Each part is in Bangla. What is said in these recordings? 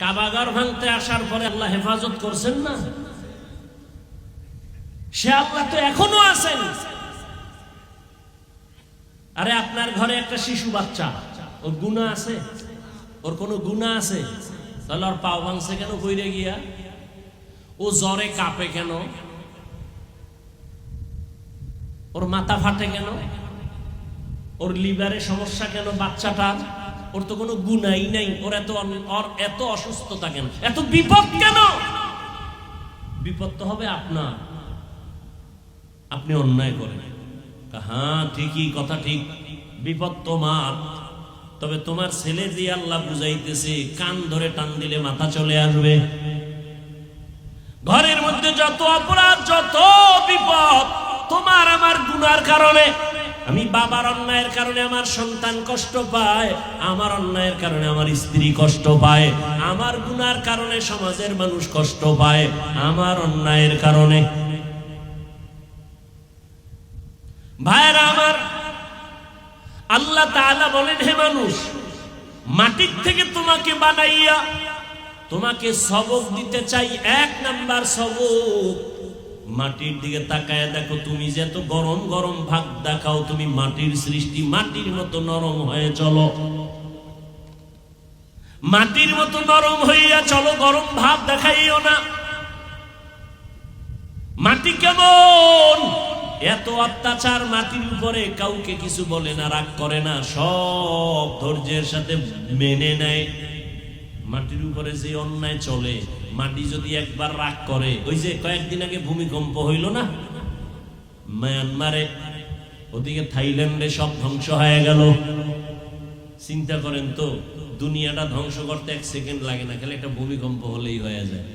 কাবাগার ভাঙতে আসার পরে আল্লাহ হেফাজত করছেন না? সে আল্লাহ তো এখনও আছেন। আরে আপনার ঘরে একটা শিশু বাচ্চা, ওর গুণা আছে? ওর কোনো গুণা আছে? তাহলে ওর পাও ভাঙছে কেন বইরে গিয়া? ও জ্বরে কাঁপে কেন? ওর মাথা ফাটে কেন? ওর লিভারে সমস্যা কেন বাচ্চাটার? ওর তো কোনো গুণাই নাই। ওর এত ওর এত অসুস্থতা কেন? এত বিপদ কেন? বিপদ তো হবে আপনার। আপনি অন্যায় করেন। হ্যাঁ ঠিকই, কথা ঠিক। বিপদ তোমার। তবে তোমার ছেলে দিয়ে আল্লাহ বুঝাইতেছে, কান ধরে টান দিলে মাথা চলে আসবে। ঘরের মধ্যে যত অপরাধ, যত বিপদ, তোমার আমার গুনার কারণে আমি বাবার অন্যায়ের কারণে আমার সন্তান কষ্ট পায়, আমার অন্যায়ের কারণে আমার স্ত্রী কষ্ট পায়, আমার গুনার কারণে সমাজের মানুষ কষ্ট পায়, আমার অন্যায়ের কারণে। ভাইরা আমার আল্লাহ তাআলা বলেন, হে মানুষ, মাটির থেকে তোমাকে বানাইয়া, তোমাকে সবক দিতে চাই এক নাম্বার সবক। মাটির দিকে তাকায় দেখো, তুমি যে এত গরম গরম ভাগ দেখাও, তুমি মাটির সৃষ্টি মাটির মতো নরম হয়ে চলো। মাটির মতো নরম হইয়া চলো, গরম ভাব দেখাইও না। মাটি কেমন? এত অত্যাচার মাটির উপরে কাউকে কিছু বলে না, রাগ করে না, সব ধৈর্যের সাথে মেনে নেয়। মাটির উপরে যে অন্যায় চলে মাটি যদি একবার রাগ করে, ওই যে কয়েকদিন আগে ভূমিকম্প হইল না? মায়ানমারে, ওদিকে থাইল্যান্ডে সব ধ্বংস হয়ে গেল। চিন্তা করেন তো, দুনিয়াটা ধ্বংস করতে এক সেকেন্ড লাগে না, খালি একটা ভূমিকম্প হলেই হয়ে যায়।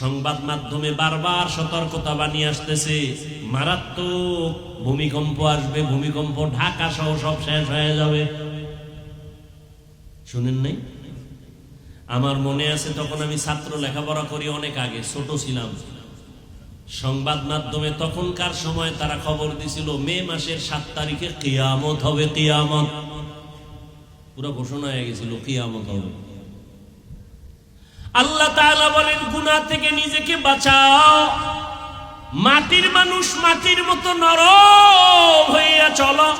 সংবাদ মাধ্যমে বারবার সতর্কতা বানিয়ে আসতেছে, মারাত্মক ভূমিকম্প আসবে, ভূমিকম্প ঢাকা সহ সব শেষ হয়ে যাবে। শুনেন নাই? আমার মনে আছে, তখন আমি ছাত্র লেখাপড়া করি অনেক আগে, ছোট ছিলাম। সংবাদ মাধ্যমে তখনকার সময় তারা খবর দিছিল, মে মাসের সাত তারিখে কিয়ামত হবে, কিয়ামত। পুরো ঘোষণা হয়ে গেছিল, কিয়ামত হবে। আল্লাহ তাআলা বলেন, গুনাহ থেকে নিজেকে বাঁচাও। মাটির মানুষ মাটির মতো নরম হইয়া চলো।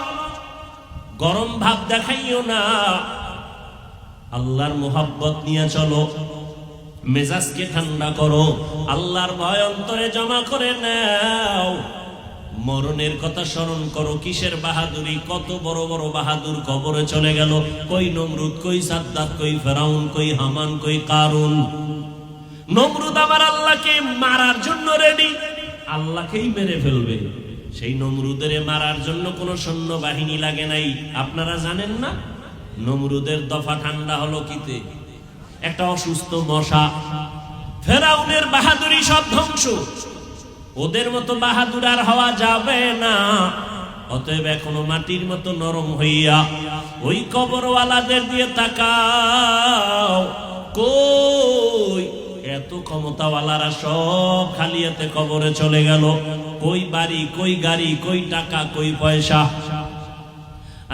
গরম ভাব দেখাইও না। আল্লাহর মোহাব্বত নিয়ে চলো। মেজাজকে ঠান্ডা করো। আল্লাহর ভয় অন্তরে জমা করে নাও। মরণের কথা স্মরণ করো। কিসের বাহাদুরি? কত বড় বড় বাহাদুর কবরে চলে গেল। কই নমরুদ, কই সাদ্দাত কই ফেরাউন, কই হামান, কই কারুন? নমরুদ আমার আল্লাহকে মারার জন্য রেডি আল্লাহকেই মেরে ফেলবে। সেই নমরুদের মারার জন্য কোনো সৈন্য বাহিনী লাগে নাই। আপনারা জানেন না? নমরুদের দফা ঠান্ডা হলো কিতে? একটা অসুস্থ মশা। ফেরাউনের বাহাদুরি সব ধ্বংস। ওদের মতো বাহাদুর আর হওয়া যাবে না। অতএব এখনও মাটির মতো নরম হইয়া ওই কবরওয়ালাদের দিয়ে তাকাও। কই? এত ক্ষমতাওয়ালারা সব খালিয়াতে কবরে চলে গেল। কই বাড়ি, কই গাড়ি, কই টাকা, কই পয়সা?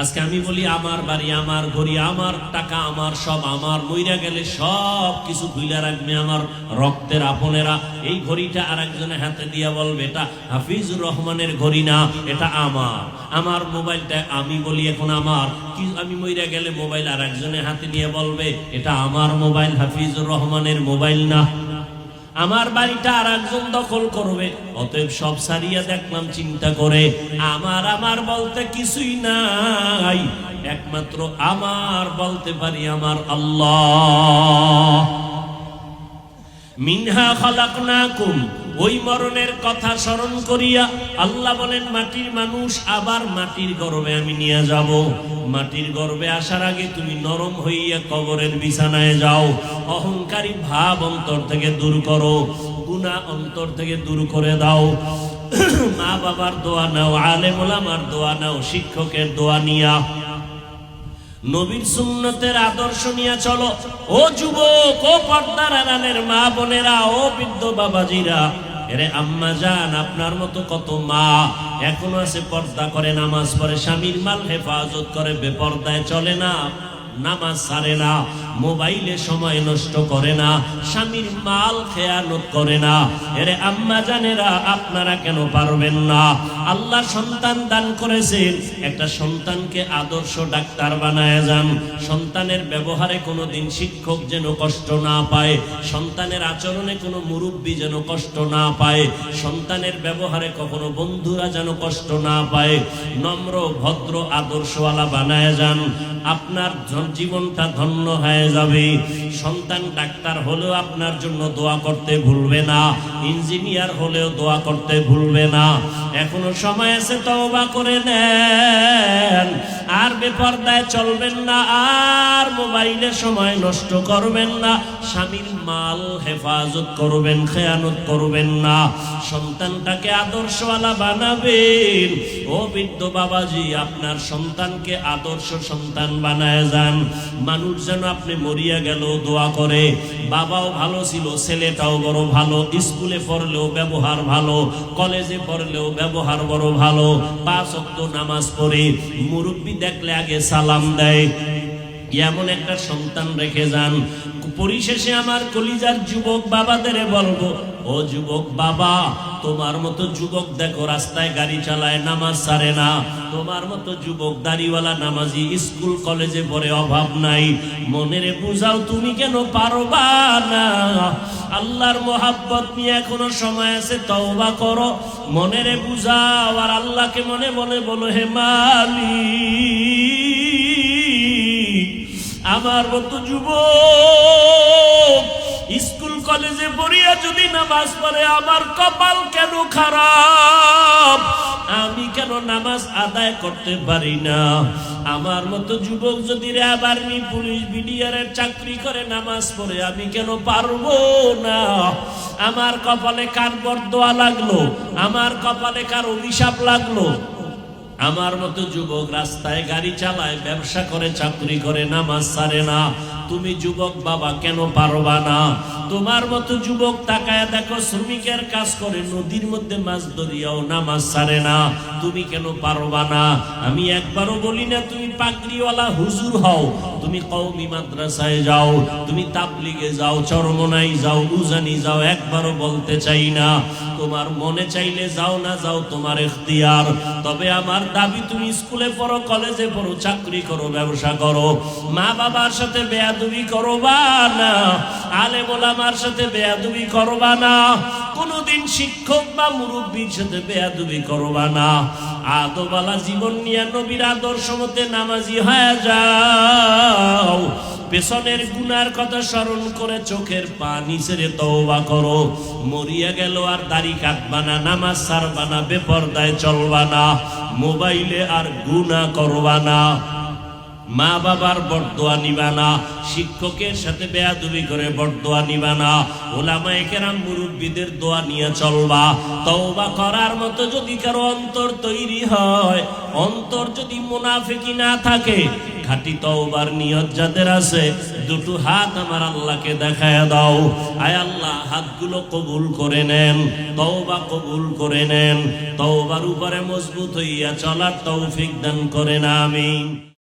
আজকে আমি বলি, আমার বাড়ি, আমার ঘড়ি, আমার টাকা, আমার সব, আমার মইরা গেলে সব কিছু ভুইলা রাখবে আমার রক্তের আপনেরা। এই ঘড়িটা আর একজনের হাতে দিয়া বলবে, এটা হাফিজুর রহমানের ঘড়ি না, এটা আমার। আমার মোবাইলটা আমি বলি, এখন আমার। কি, আমি মইরা গেলে মোবাইল আর একজনের হাতে নিয়ে বলবে, এটা আমার মোবাইল, হাফিজুর রহমানের মোবাইল না। আমার বাড়িটা আর একজন দখল করবে। অতএব সব সারিয়া দেখলাম চিন্তা করে, আমার আমার বলতে কিছুই নাই। একমাত্র আমার বলতে পারি আমার আল্লাহ। মিনহা খালাকনাকুম। ওই মরণের কথা স্মরণ করিয়া আল্লাহ বলেন, মাটির মানুষ আবার মাটির গর্বে আমি নিয়ে যাব। মাটির গর্বে আসার আগে তুমি নরম হইয়া কবরের বিছানায় যাও। অহংকারী ভাব অন্তর থেকে দূর করো গুণা অন্তর থেকে দূর করে দাও। মা বাবার দোয়া নাও, আলেম ওলামার দোয়া নাও, শিক্ষকের দোয়া নিয়া। নবীর সুন্নতের আদর্শ নিয়ে চলো। ও যুবক, ও পর্দার আড়ালের মা বোনেরা, ও বৃদ্ধ বাবাজিরা এরে আম্মা যান আপনার মতো কত মা? এখনও আছে পর্দা করে, নামাজ পড়ে, স্বামীর মাল হেফাজত করে, বেপর্দায় চলে না, নামাজ সারে না। মোবাইলে সময় নষ্ট করে না, স্বামীর মাল খেয়ানত করে না। এরে আম্মা জানেরা, আপনারা কেন পারবেন না? আল্লাহ সন্তান দান করেছেন, একটা সন্তানকে আদর্শ ডাক্তার বানায় যান। সন্তানের ব্যবহারে কোনো দিন শিক্ষক যেন কষ্ট না পায়, সন্তানের আচরণে কোনো মুরব্বী যেন কষ্ট না পায়, সন্তানের ব্যবহারে কখনো বন্ধুরা যেন কষ্ট না পায়। নম্র, ভদ্র, আদর্শওয়ালা বানায় যান। আপনার জীবনটা ধন্য হয়ে যাবে। সন্তান ডাক্তার হলেও আপনার জন্য দোয়া করতে ভুলবে না। ইঞ্জিনিয়ার হলেও দোয়া করতে ভুলবে না। এখনও সময় আছে, তওবা করে নেন। আর বেপরদায় চলবেন না, আর মোবাইলে সময় নষ্ট করবেন না। স্বামীর মাল হেফাজত করবেন, খেয়ানত করবেন না। সন্তানটাকে আদর্শওয়ালা বানাবেন। ও বৃদ্ধ বাবাজি, আপনার সন্তানকে আদর্শ সন্তান বানায় যান। মানুষ যেন আপনি মরিয়া গেল দোয়া করে। বাবাও ভালো ছিল, ছেলেটাও বড় ভালো, স্কুলে পড়লেও ব্যবহার ভালো, কলেজে পড়লেও ব্যবহার বড় ভালো। পাঁচ অক্ত নামাজ পড়ে, মুরব্বী দেখলে আগে সালাম দেয়। এমন একটা সন্তান রেখে যান। পরিশেষে আমার কলিজার যুবক বাবাদের বলব ও যুবক বাবা, তোমার মতো যুবক দেখো, রাস্তায় গাড়ি চালায়, নামাজ সারে না। তোমার মতো যুবক দাড়িওয়ালা নামাজি স্কুল, কলেজে পড়ে অভাব নাই। মনেরে বুঝাও, তুমি কেন পারবা না? আল্লাহর মোহাব্বত নিয়ে এখনও সময় আছে, তওবা করো। মনেরে বুঝাও, আর আল্লাহকে মনে মনে বলো, হে মালিক, আমার মতো যুবক কলেজে পড়িয়া যদি নামাজ পড়ে, আমার কপাল কেন খারাপ? আমি কেন নামাজ আদায় করতে পারি না? আমার মতো যুবক যদি র্যাব আর্মি, পুলিশ বিডিআরের চাকরি করে নামাজ পড়ে, আমি কেন পারব না? আমার কপালে কার বরদোয়া লাগল? আমার কপালে কার অভিশাপ লাগল? আমার মতো যুবক রাস্তায় গাড়ি চালায়, ব্যবসা করে, চাকরি করে, নামাজ সারে না। তুমি যুবক বাবা কেন পারবা না? তোমার মতো যুবক তাকায় দেখো, শ্রমিকের কাজ করে, নদীর মধ্যে মাছ ধরিয়াও নামাজ সারে না। তুমি কেন পারবা না? আমি একবারও বলি না, তুমি পাগড়িওয়ালা হুজুর হও। তুমি কওমি মাদ্রাসায় যাও, তুমি তাবলিগে যাও চরমনাই যাও, উজানি যাও, একবারও বলতে চাই না। তোমার মনে চাইলে যাও না, যাও তোমার এখতিয়ার তবে আমার দাবি, তুমি স্কুলে পড়ো, কলেজে পড়ো, চাকরি করো, ব্যবসা করো। মা বাবার সাথে বেয়াদুবি করবা না। আলে আমার সাথে বেয়াদুবি করবা না। কোনোদিন শিক্ষক বা মুরব্বীর সাথে বেয়াদুবি করবা না। আদবালা জীবন নিয়ে নবীর আদর্শ মতে নামাজি হয়ে যাও। পেছনের গুনার কথা স্মরণ করে চোখের পানি ছেড়ে তওবা করো। মরিয়া গেল আর দাড়ি কাটবা না, নামাজ সারবা না, বেপরদায় চলবা না। মোবাইলে আর গুনাহ করবা না। মা বাবার বরদোয়া নিবা না, শিক্ষকের সাথে বেয়াদুবি করে বরদোয়া নিবা না। ওলামায়ে কেরাম মুরব্বীদের দোয়া নিয়ে চলবা। তওবা করার মতো যদি কারও অন্তর তৈরি হয়, অন্তর যদি মুনাফিকি না থাকে খাঁটি তওবার নিয়ত যাদের আছে, দুটো হাত আমার আল্লাহকে দেখায় দাও। আয় আল্লাহ, হাতগুলো কবুল করে নেন, তওবা কবুল করে নেন, তওবার উপরে মজবুত হইয়া চলার তৌফিক দান করেন, আমিন।